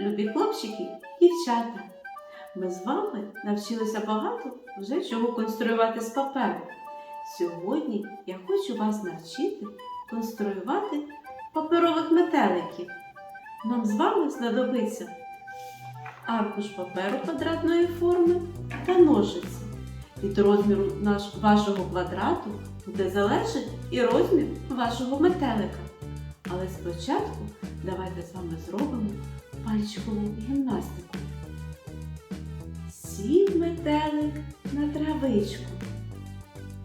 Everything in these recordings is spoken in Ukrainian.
любі хлопчики, дівчата. Ми з вами навчилися багато вже чого конструювати з паперу. Сьогодні я хочу вас навчити конструювати паперових метеликів. Нам з вами знадобиться аркуш паперу квадратної форми та ножиці. Від розміру наш, вашого квадрату буде залежати і розмір вашого метелика. Але спочатку давайте з вами зробимо пальчикову гімнастику. Сів метелик на травичку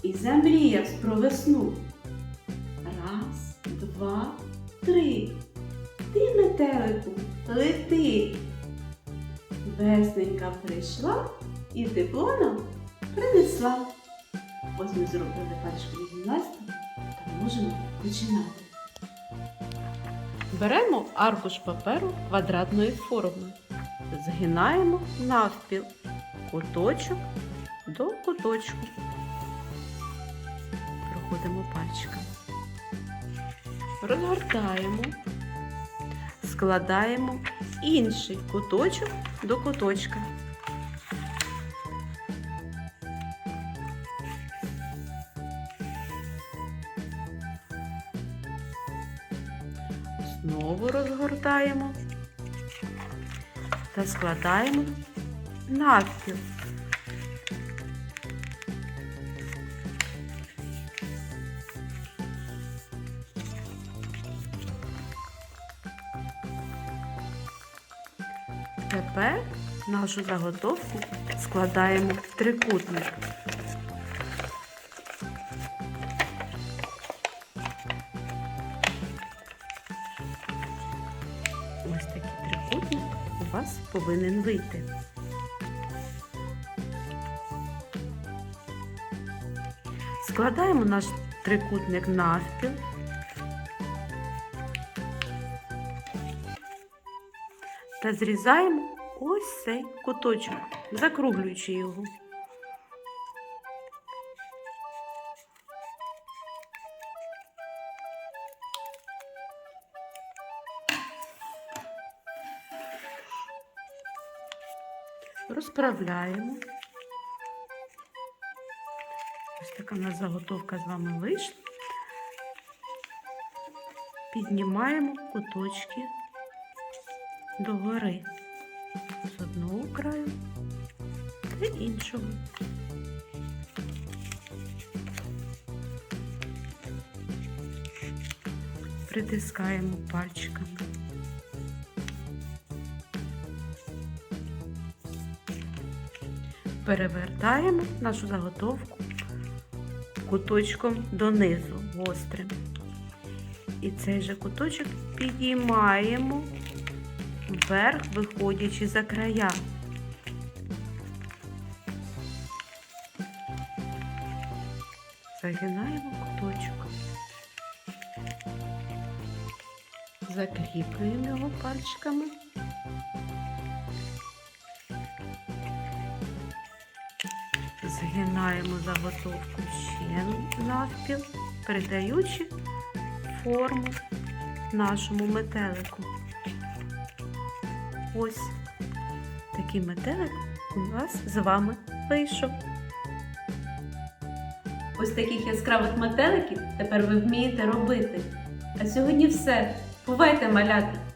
і замріяв про весну. Раз, два, три. Ти, метелику, лети. Весненька прийшла і тепло нам принесла. Ось ми зробили пальчикову гімнастику та можемо починати. Беремо аркуш паперу квадратної форми. Згинаємо навпіл куточок до куточку. Проходимо пальчиками. Розгортаємо, складаємо інший куточок до куточка. Знову розгортаємо та складаємо навпіл. Тепер нашу заготовку складаємо в трикутник. Ось такий трикутник у вас повинен вийти. Складаємо наш трикутник навпіл. Та зрізаємо ось цей куточок, закруглюючи його. Розправляємо. Ось така у нас заготовка з вами вийшла. Піднімаємо куточки догори з одного краю та іншого. Притискаємо пальчиками. Перевертаємо нашу заготовку куточком донизу гострим. І цей же куточок підіймаємо вверх, виходячи за края. Загинаємо куточок. Закріплюємо його пальчиками. Згинаємо заготовку ще навпіл, передаючи форму нашому метелику. Ось такий метелик у нас з вами вийшов. Ось таких яскравих метеликів тепер ви вмієте робити. А сьогодні все. Бувайте, малята!